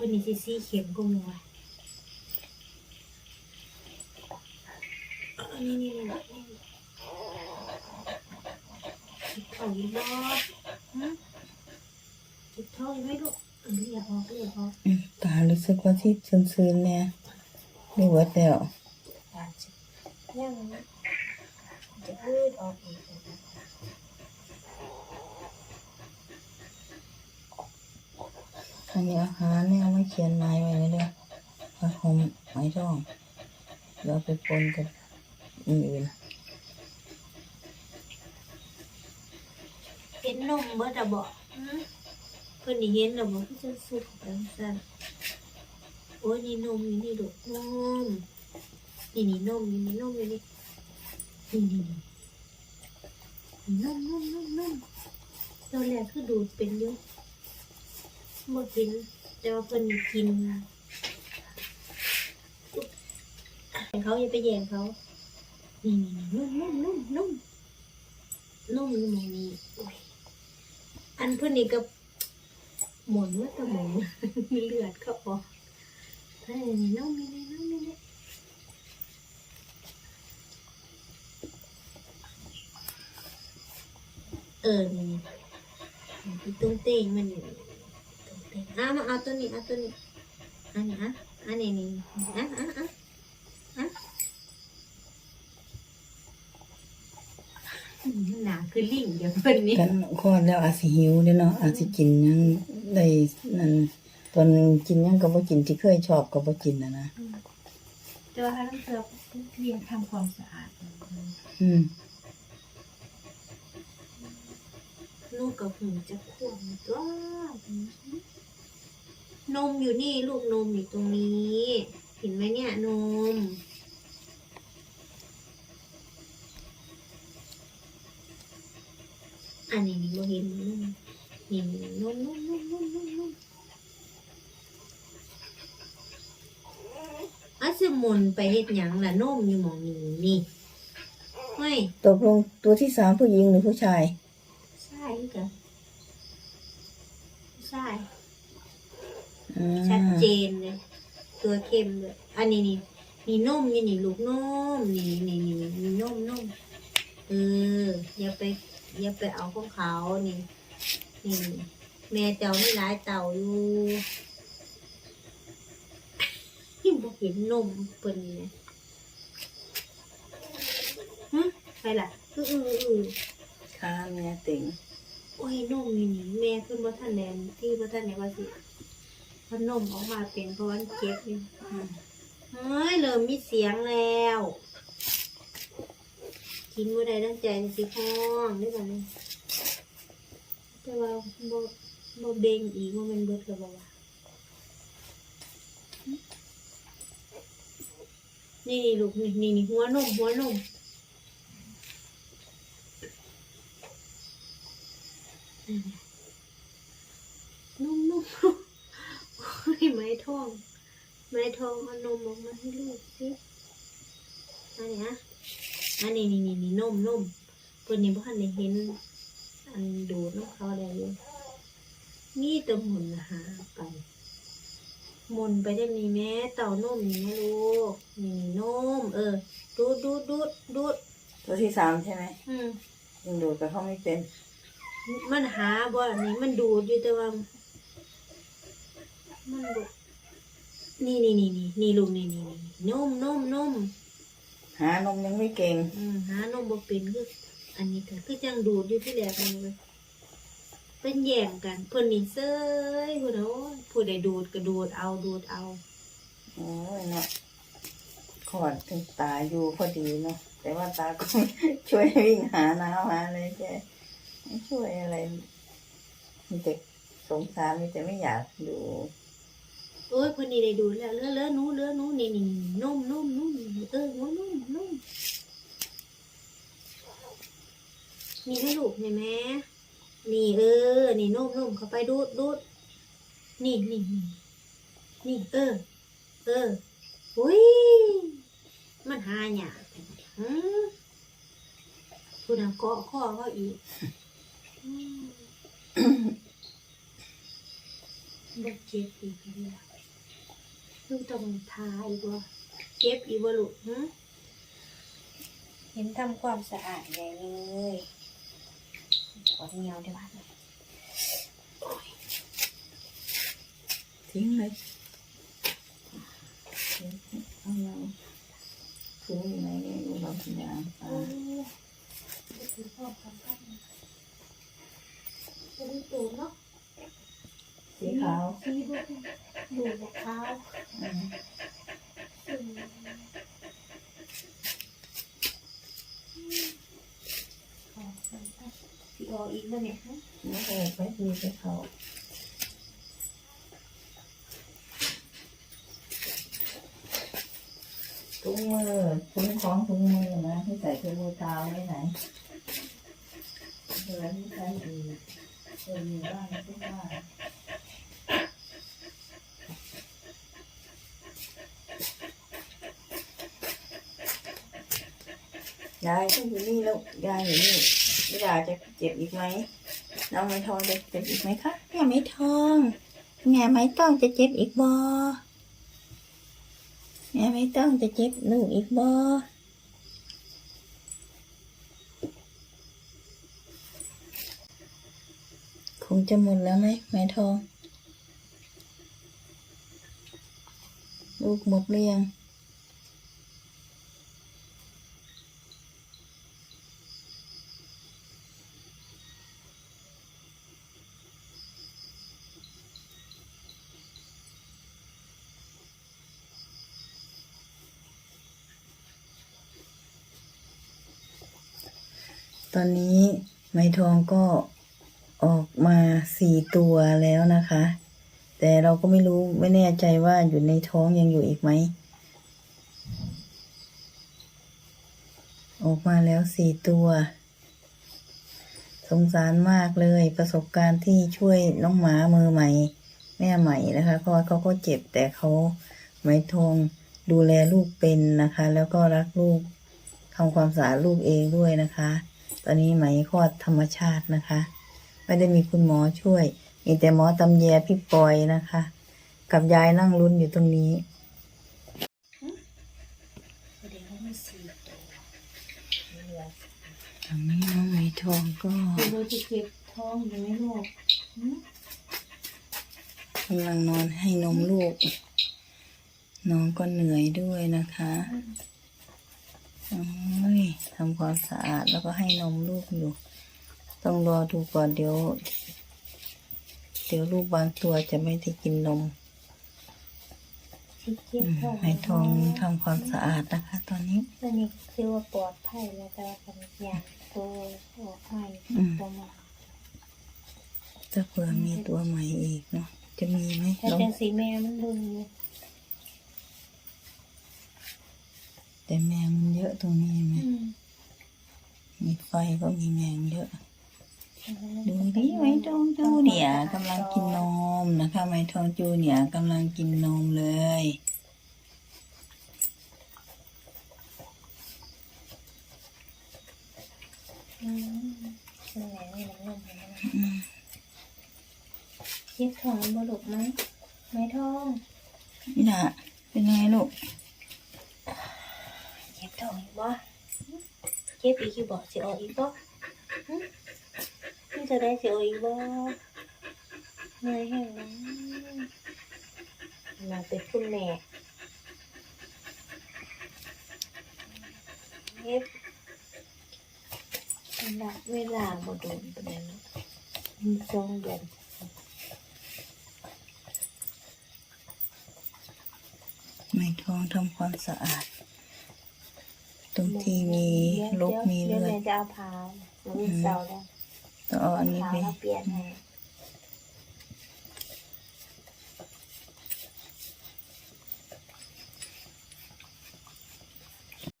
พิ่นนี่สิสีเข็มก็มัวอันนี้นี่นี่นี่จิบเขาอยู่บ่ฮะจิบท้องอยู่ไหมลูกอออยาออกก็อยออกตารู้สึกว่าที่ซึนๆเนี่ยไม่เวิร์ดแล้วยังจะพืดออกอีก ทางนี้อาหารเนี่ยเอามาเขียนไม้ไว้เลยเด้อผ้าห่มไม้ทองเดี๋ยวเอาไปปนกับอื่นเห็นนมเบิดอะบ่ฮะเพิ่นนี่เห็นอะบ่ที่จะสุกจังซั่นโอ้ยนี่นมนี่นี่ลูกนมนี่นี่นมนี่นี่นมนี่นี่นี่นี่นี่นมนมนมนมตอนแรกคือดูดเป็นอยู่ บ่กิน แต่ว่าเพิ่นนี่กินเขาอย่าไปแย่งเขานี่นี่นี่นุ่มนุ่มนุ่มนมนมอยู่มนี้โอ้ยอันเพิ่อนนี่ก็หมุนว่าแต่หมุนมีเลือดเข้าออกเฮ้ยนี่นมนี่นี่นมนี่นี่เออนี่นี่ตุ้งเต้งมันนี่ งเต้งอะมาเอาตัวนี้เอาตัวนี้อันนี้อะอันนี้นี่อะอะอะอะอืมหนาคือลิงเดี๋ยวเพิ่นนี่ๆกันคลอดแล้วอาจสิหิวเด้อเนาะอาจสิกินหยังได้นั่นตอนกินหยังก็บ่กินที่เคยชอบก็บ่กินนะนะแต่ว่าถ้าต้องเจอเรียนทำความสะอาดอืมลูกกับหูจะขวบตัว นมอยู่นี่ลูกนมอยู่ตรงนี้ เห็นไหมเนี่ยนม อันนี้นี่บ่เห็นนมนี่นี่นมนมนมนมนมนมอาสมุนไปเฮ็ดหยังล่ะนมอยู่หมองนี้นี่ไม่ตกลงตัวที่สามผู้หญิงหรือผู้ชายใช่กันใช่ อ่าชัดเจนเลยตัวเข้มเลยอันนี้นี่นี่นมนี่นี่ลูกนมนี่นี่นี่นี่นี่นมนมเอออย่าไปอย่าไปเอาของเขานี่นี่แม่เจ้านี่ร้ายเต่าอยู่ที่บอกเห็นนมเปิ้นนี่นะฮะไปล่ะอืออืออือค่ะแม่ติ่งโอ้ยนมนี่นี่แม่ขึ้นบ่ทันแลนที่บ่ทันไหนว่าสิ พนมออกมาเป็นเพราะวันเจ็บนี่เฮ้ยเริ่มมีเสียงแล้ว กินบ่ได้ตั้งใจสิห้องได้บ่นี่แต่ว่าบ่บ่เบงอีกว่ามันเบิดแล้วบ่วะนี่นี่ลูกนี่นี่นี่หัวนมหัวนม นุ่มนุ่มโอ้ยไม้ทอง ไม้ ทองเอานมออกมาให้ลูกสิอันนี้ฮะอันนี้นี่นี่นี่นมนมเพิ่นนี่บ่ทันได้เห็น อันดูดน้องเขาได้อยู่นี่แตะหมุนหาไปหมุนไปได้มีแม่เต่านมนี่แม่ลูกนี่นมเออ ดูดดูดดูดดูดตัวที่สามใช่ไหมอืมยังดูดกับเขาไม่เป็นมันหาบ่อันนี้มันดูดอยู่แต่ว่า มันบ่ นี่นี่นี่นี่นี่ลูกนี่นี่นี่นมนมนมหานมยังไม่เก่ง อืมหานมบ่เป็นคืออันนี้ก็คือจังดูดอยู่ที่แรกนี่เลยเป็นแย่งกันเพิ่นนี่เซ้ยพุ่นน่ะโอ้ยผู้ใดดูดก็ดูดเอาดูดเอาโอ้ยเนาะขอดถึงตาอยู่พอดีเนาะแต่ว่าตาก็ช่วยวิ่งหาน้ำหาอะไรแกไม่ช่วยอะไรมีแต่สงสารมีแต่ไม่อยากดู โอ้ยเพิ่นนี่ได้ดูแล้วเลอเลอนู้เลอนู้นี่นี่นี่มนุ่มนมนมเออหัวนมนุ่มนี่ให้ลูกนี่แม่นี่เออ นี่นุ่มนุ่มเข้าไปดูดดูดนี่นี่นี่นี่เออ เอออุ้ยมันหาหยากอืมพูดนะเกาะข้อเขาอีกอืมนบ่เจ็บอีกแล้ว ลูกต้องทาอีกบ่เจ็บอีกบ่ลูกหึเห็นทำความสะอาดใหญ่เลยขอเหนียวได้บ้างทิ้งเลยเอาเราคืออยู่ไหนเนี่ยดูเราสัญญาณตาถือพ่อคำกันจะดูตูดเนาะสีขาวสีดูดูบักขาว อืมอืมออกไปไปสิอออีกแล้วเนี่ยฮะไม่เคยไปดูไปเขาถุงมือถุงของถุงมือนะที่ใส่ถุงมือเท้าไว้ไหนเวลาที่ใช้ดีเออมีบ้างไม่ใช่ว่า ยายต้องอยู่นี่แล้วยายอยู่นี่ยายจะเจ็บอีกไหมน้องไม้ทองจะเจ็บอีกไหมคะแม่ไม้ทองแม่ไม้ต้องจะเจ็บอีกบอแม่ไม้ต้องจะเจ็บลูกอีกบอคงจะหมดแล้วไหมไม้ทอง ลูกหมดหรือยัง ตอนนี้ไม้ทองก็ออกมาสี่ตัวแล้วนะคะ แต่เราก็ไม่รู้ไม่แน่ใจว่าอยู่ในท้องยังอยู่อีกไหม ออกมาแล้วสี่ตัว สงสารมากเลยประสบการณ์ที่ช่วยน้องหมามือใหม่ แม่ใหม่นะคะเพราะว่าเขาก็เจ็บแต่เขาไม้ทองดูแลลูกเป็นนะคะ แล้วก็รักลูกทำความสะอาดลูกเองด้วยนะคะ อนนี้ไหมคลอดธรรมชาตินะคะ ไม่ได้มีคุณหมอช่วย มีแต่หมอตำแยพี่ปอยนะคะ กับยายนั่งลุ้นอยู่ตรงนี้เดี๋ยวมันสี่ตัวเหลือตอนนี้น้องไหมทองก็เดี๋ยวเราจะเก็บท้องอยู่ไหมลูกหึกำลังนอนให้นมลูก น้องก็เหนื่อยด้วยนะคะโอ้ย ทำความสะอาดแล้วก็ให้นมลูกอยู่ ต้องรอดูก่อนเดี๋ยว เดี๋ยวลูกบางตัวจะไม่ได้กินนมสิเก็บอืมท้องไหมทองทำความสะอาดนะคะ ตอนนี้ตอนนี้คือว่าปลอดภัยแล้วแต่ว่าเป็นอย่างตัวออกให้อืมตัวใหมาถ้าเผื่อมีตัวใหม่อีกเนาะจะมีไหมแต่ลองจังสีแม่มันดึงอยู่ แต่แมงมันเยอะตรงนี้ไหมอืมมีไฟก็มีแมงเยอะ ดูดิไม้ทองจูเนียร์กำลังกินนมนะคะไม้ทองจูเนียร์กำลังกินนมเลยอืมเป็นไงนี่น้ำนมเห็นไหมเก็บท้องบ่ลูกไหมไม้ทองนี่นะเป็นไงลูก เก็บท้องบ่เก็บอีกอยู่บ่สิออกอีกบ่หึนี่จะได้สิออกอีกบ่เหนื่อยแห้งนะเราเป็นคุณแม่เก็บเวลาเวลาบ่โดนปานนั้นเนาะมีสองเดือนไม้ทองทำความสะอาด ตรงที่มีลกมีเดี๋ยวเลือดจะเอาผ้าแล้วมีเสาแล้วต้องเอาอันนี้ผ้าไปมาเปลี่ยนให้